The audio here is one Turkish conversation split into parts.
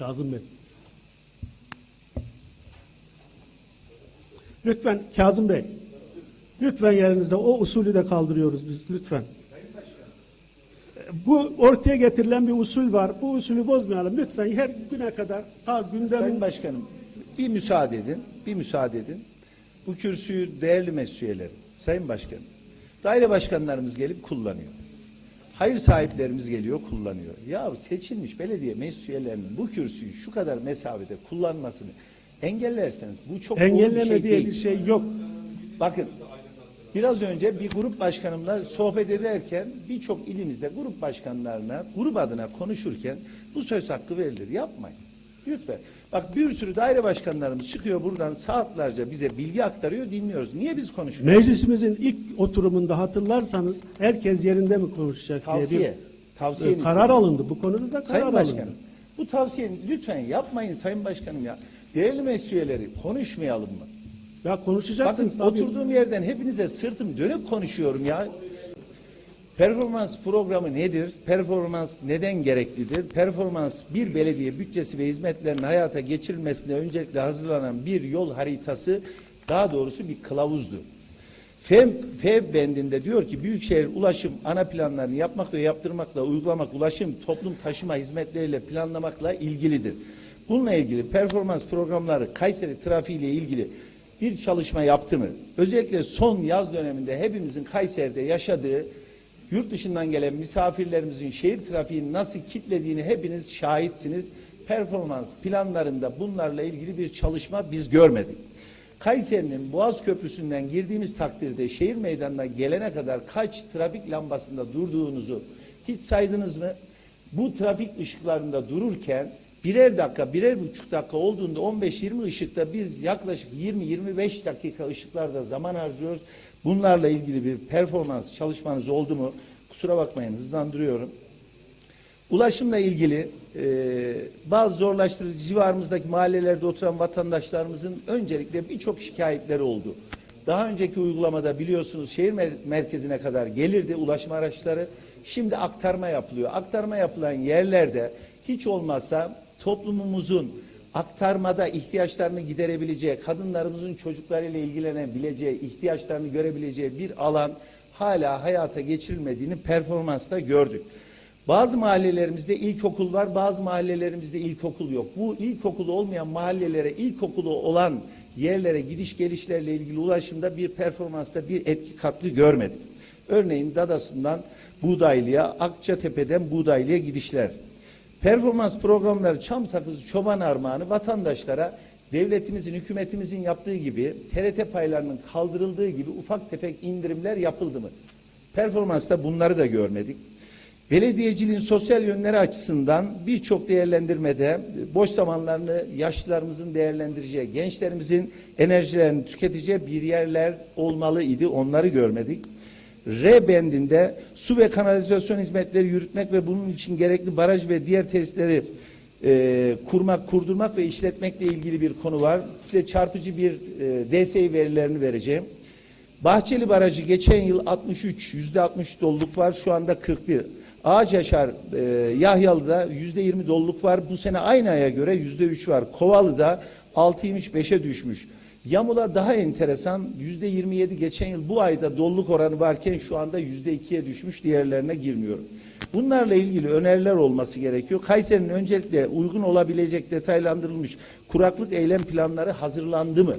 Kazım Bey. Lütfen Kazım Bey. Lütfen yerinizde o usulü de kaldırıyoruz biz lütfen. Bu ortaya getirilen bir usul var. Bu usulü bozmayalım. Lütfen her güne kadar ta gündemin Sayın Başkanım bir müsaade edin, bir müsaade edin. Bu kürsüyü değerli meclis Sayın Başkanım, daire başkanlarımız gelip kullanıyor. Hayır sahiplerimiz geliyor kullanıyor. Ya seçilmiş belediye meclis üyelerinin bu kürsüyü şu kadar mesafede kullanmasını engellerseniz bu çok doğru bir engelleme şey diye değil. bir şey yok. Bakın biraz önce bir grup başkanımla sohbet ederken birçok ilimizde grup başkanlarına grup adına konuşurken bu söz hakkı verilir. Yapmayın. Lütfen. Bak bir sürü daire başkanlarımız çıkıyor buradan saatlerce bize bilgi aktarıyor dinliyoruz. Niye biz konuşuyoruz? Meclisimizin ilk oturumunda hatırlarsanız herkes yerinde mi konuşacak diye Tavsiye. bir Tavsiye. e, karar alındı. Bu konuda da karar Sayın alındı. Başkanım bu tavsiyeyi lütfen yapmayın Sayın Başkanım ya. Değerli meclis üyeleri konuşmayalım mı? Ya Bakın konuşacaksınız tabii. oturduğum yerden hepinize sırtım dönüp konuşuyorum ya. Performans programı nedir? Performans neden gereklidir? Performans bir belediye bütçesi ve hizmetlerinin hayata geçirilmesinde öncelikle hazırlanan bir yol haritası, daha doğrusu bir kılavuzdur. F, F bendinde diyor ki Büyükşehir ulaşım ana planlarını yapmak ve yaptırmakla uygulamak ulaşım toplum taşıma hizmetleriyle planlamakla ilgilidir. Bununla ilgili performans programları Kayseri trafiği ile ilgili bir çalışma yaptı mı? Özellikle son yaz döneminde hepimizin Kayseri'de yaşadığı yurt dışından gelen misafirlerimizin şehir trafiğini nasıl kitlediğini hepiniz şahitsiniz. Performans planlarında bunlarla ilgili bir çalışma biz görmedik. Kayseri'nin Boğaz Köprüsü'nden girdiğimiz takdirde şehir meydanına gelene kadar kaç trafik lambasında durduğunuzu hiç saydınız mı? Bu trafik ışıklarında dururken birer dakika, birer buçuk dakika olduğunda 15-20 ışıkta biz yaklaşık 20-25 dakika ışıklarda zaman harcıyoruz. Bunlarla ilgili bir performans çalışmanız oldu mu? Kusura bakmayın hızlandırıyorum. Ulaşımla ilgili e, bazı zorlaştırıcı civarımızdaki mahallelerde oturan vatandaşlarımızın öncelikle birçok şikayetleri oldu. Daha önceki uygulamada biliyorsunuz şehir mer- merkezine kadar gelirdi ulaşım araçları. Şimdi aktarma yapılıyor. Aktarma yapılan yerlerde hiç olmazsa toplumumuzun aktarmada ihtiyaçlarını giderebileceği, kadınlarımızın çocuklarıyla ilgilenebileceği, ihtiyaçlarını görebileceği bir alan hala hayata geçirilmediğini performansta gördük. Bazı mahallelerimizde ilkokul var, bazı mahallelerimizde ilkokul yok. Bu ilkokulu olmayan mahallelere, ilkokulu olan yerlere gidiş gelişlerle ilgili ulaşımda bir performansta bir etki katkı görmedik. Örneğin Dadası'ndan Buğdaylı'ya, Akçatepe'den Buğdaylı'ya gidişler. Performans programları çam sakızı çoban armağanı vatandaşlara devletimizin, hükümetimizin yaptığı gibi TRT paylarının kaldırıldığı gibi ufak tefek indirimler yapıldı mı? Performansta bunları da görmedik. Belediyeciliğin sosyal yönleri açısından birçok değerlendirmede boş zamanlarını yaşlılarımızın değerlendireceği, gençlerimizin enerjilerini tüketeceği bir yerler olmalı idi. Onları görmedik. R bendinde su ve kanalizasyon hizmetleri yürütmek ve bunun için gerekli baraj ve diğer tesisleri e, kurmak, kurdurmak ve işletmekle ilgili bir konu var. Size çarpıcı bir e, DSİ verilerini vereceğim. Bahçeli Barajı geçen yıl 63, yüzde 60 doluluk var. Şu anda 41. Ağaçyaşar e, Yahyalı'da yüzde 20 doluluk var. Bu sene aynı aya göre yüzde 3 var. Kovalı'da 6'ymış 5'e düşmüş. Yamula daha enteresan yüzde 27 geçen yıl bu ayda doluluk oranı varken şu anda yüzde 2'ye düşmüş diğerlerine girmiyorum. Bunlarla ilgili öneriler olması gerekiyor. Kayseri'nin öncelikle uygun olabilecek detaylandırılmış kuraklık eylem planları hazırlandı mı?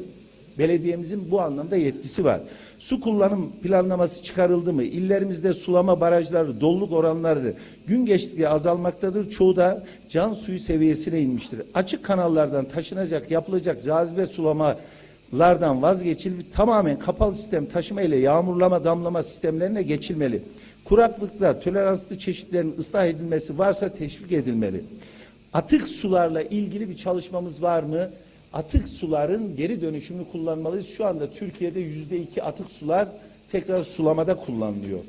Belediyemizin bu anlamda yetkisi var. Su kullanım planlaması çıkarıldı mı? İllerimizde sulama barajları, doluluk oranları gün geçtikçe azalmaktadır. Çoğu da can suyu seviyesine inmiştir. Açık kanallardan taşınacak, yapılacak cazibe sulamalardan vazgeçilip tamamen kapalı sistem taşıma ile yağmurlama, damlama sistemlerine geçilmeli. Kuraklıkta toleranslı çeşitlerin ıslah edilmesi varsa teşvik edilmeli. Atık sularla ilgili bir çalışmamız var mı? Atık suların geri dönüşümünü kullanmalıyız. Şu anda Türkiye'de yüzde iki atık sular tekrar sulamada kullanılıyor.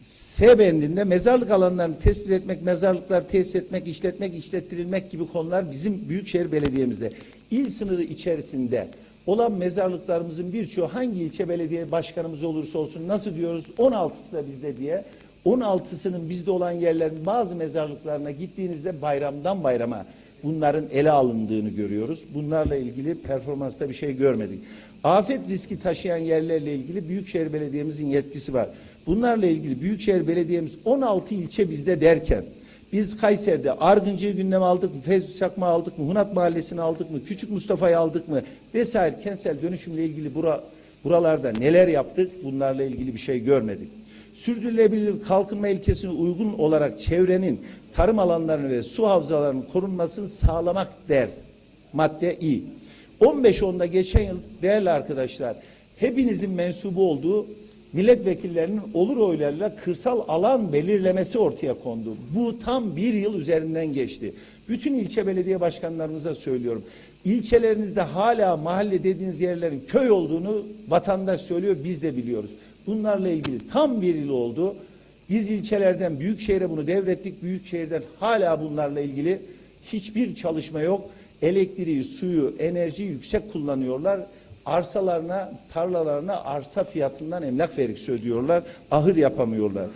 S bendinde mezarlık alanlarını tespit etmek, mezarlıklar tesis etmek, işletmek, işlettirilmek gibi konular bizim Büyükşehir Belediye'mizde. İl sınırı içerisinde olan mezarlıklarımızın birçoğu hangi ilçe belediye başkanımız olursa olsun nasıl diyoruz 16'sı da bizde diye 16'sının bizde olan yerlerin bazı mezarlıklarına gittiğinizde bayramdan bayrama bunların ele alındığını görüyoruz. Bunlarla ilgili performansta bir şey görmedik. Afet riski taşıyan yerlerle ilgili Büyükşehir Belediye'mizin yetkisi var. Bunlarla ilgili Büyükşehir Belediye'miz 16 ilçe bizde derken biz Kayseri'de Argıncı'yı gündeme aldık mı, Fevzi Çakma aldık mı, Hunat Mahallesi'ni aldık mı, Küçük Mustafa'yı aldık mı vesaire kentsel dönüşümle ilgili bura, buralarda neler yaptık bunlarla ilgili bir şey görmedik. Sürdürülebilir kalkınma ilkesine uygun olarak çevrenin tarım alanlarını ve su havzalarının korunmasını sağlamak der madde İ. 15-10'da geçen yıl değerli arkadaşlar hepinizin mensubu olduğu milletvekillerinin olur oylarıyla kırsal alan belirlemesi ortaya kondu. Bu tam bir yıl üzerinden geçti. Bütün ilçe belediye başkanlarımıza söylüyorum. İlçelerinizde hala mahalle dediğiniz yerlerin köy olduğunu vatandaş söylüyor, biz de biliyoruz. Bunlarla ilgili tam bir yıl oldu. Biz ilçelerden büyükşehire bunu devrettik. Büyükşehirden hala bunlarla ilgili hiçbir çalışma yok. Elektriği, suyu, enerjiyi yüksek kullanıyorlar. Arsalarına, tarlalarına arsa fiyatından emlak vergisi ödüyorlar. Ahır yapamıyorlar.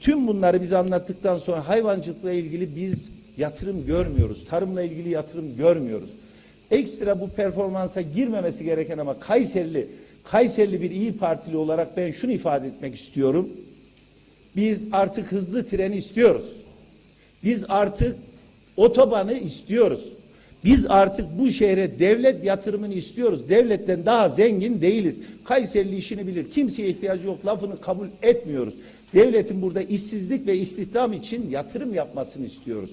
Tüm bunları biz anlattıktan sonra hayvancılıkla ilgili biz yatırım görmüyoruz. Tarımla ilgili yatırım görmüyoruz. Ekstra bu performansa girmemesi gereken ama Kayserili, Kayserili bir iyi Partili olarak ben şunu ifade etmek istiyorum. Biz artık hızlı treni istiyoruz. Biz artık otobanı istiyoruz. Biz artık bu şehre devlet yatırımını istiyoruz. Devletten daha zengin değiliz. Kayserili işini bilir. Kimseye ihtiyacı yok. Lafını kabul etmiyoruz. Devletin burada işsizlik ve istihdam için yatırım yapmasını istiyoruz.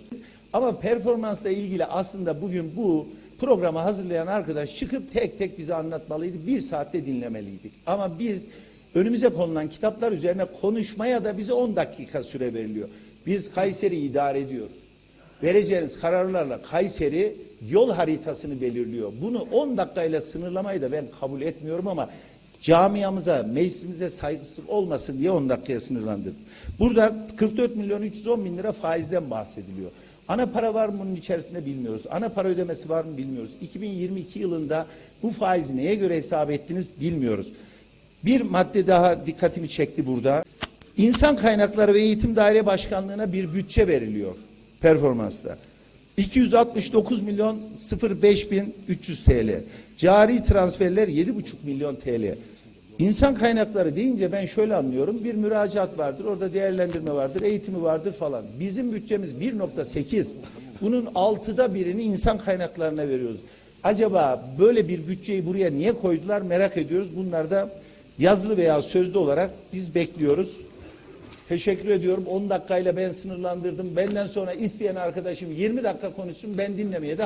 Ama performansla ilgili aslında bugün bu programı hazırlayan arkadaş çıkıp tek tek bize anlatmalıydı. Bir saatte dinlemeliydik. Ama biz önümüze konulan kitaplar üzerine konuşmaya da bize 10 dakika süre veriliyor. Biz Kayseri idare ediyoruz. Vereceğiniz kararlarla Kayseri yol haritasını belirliyor. Bunu 10 dakikayla sınırlamayı da ben kabul etmiyorum ama camiamıza, meclisimize saygısızlık olmasın diye 10 dakikaya sınırlandırdım. Burada 44 milyon 310 bin lira faizden bahsediliyor. Ana para var mı bunun içerisinde bilmiyoruz. Ana para ödemesi var mı bilmiyoruz. 2022 yılında bu faizi neye göre hesap ettiniz bilmiyoruz. Bir madde daha dikkatimi çekti burada. İnsan Kaynakları ve Eğitim Daire Başkanlığı'na bir bütçe veriliyor performansta. 269 milyon 05 bin 300 TL. Cari transferler 7,5 milyon TL. İnsan kaynakları deyince ben şöyle anlıyorum. Bir müracaat vardır, orada değerlendirme vardır, eğitimi vardır falan. Bizim bütçemiz 1.8. Bunun altıda birini insan kaynaklarına veriyoruz. Acaba böyle bir bütçeyi buraya niye koydular merak ediyoruz. Bunlar da yazılı veya sözlü olarak biz bekliyoruz. Teşekkür ediyorum. 10 dakikayla ben sınırlandırdım. Benden sonra isteyen arkadaşım 20 dakika konuşsun ben dinlemeye de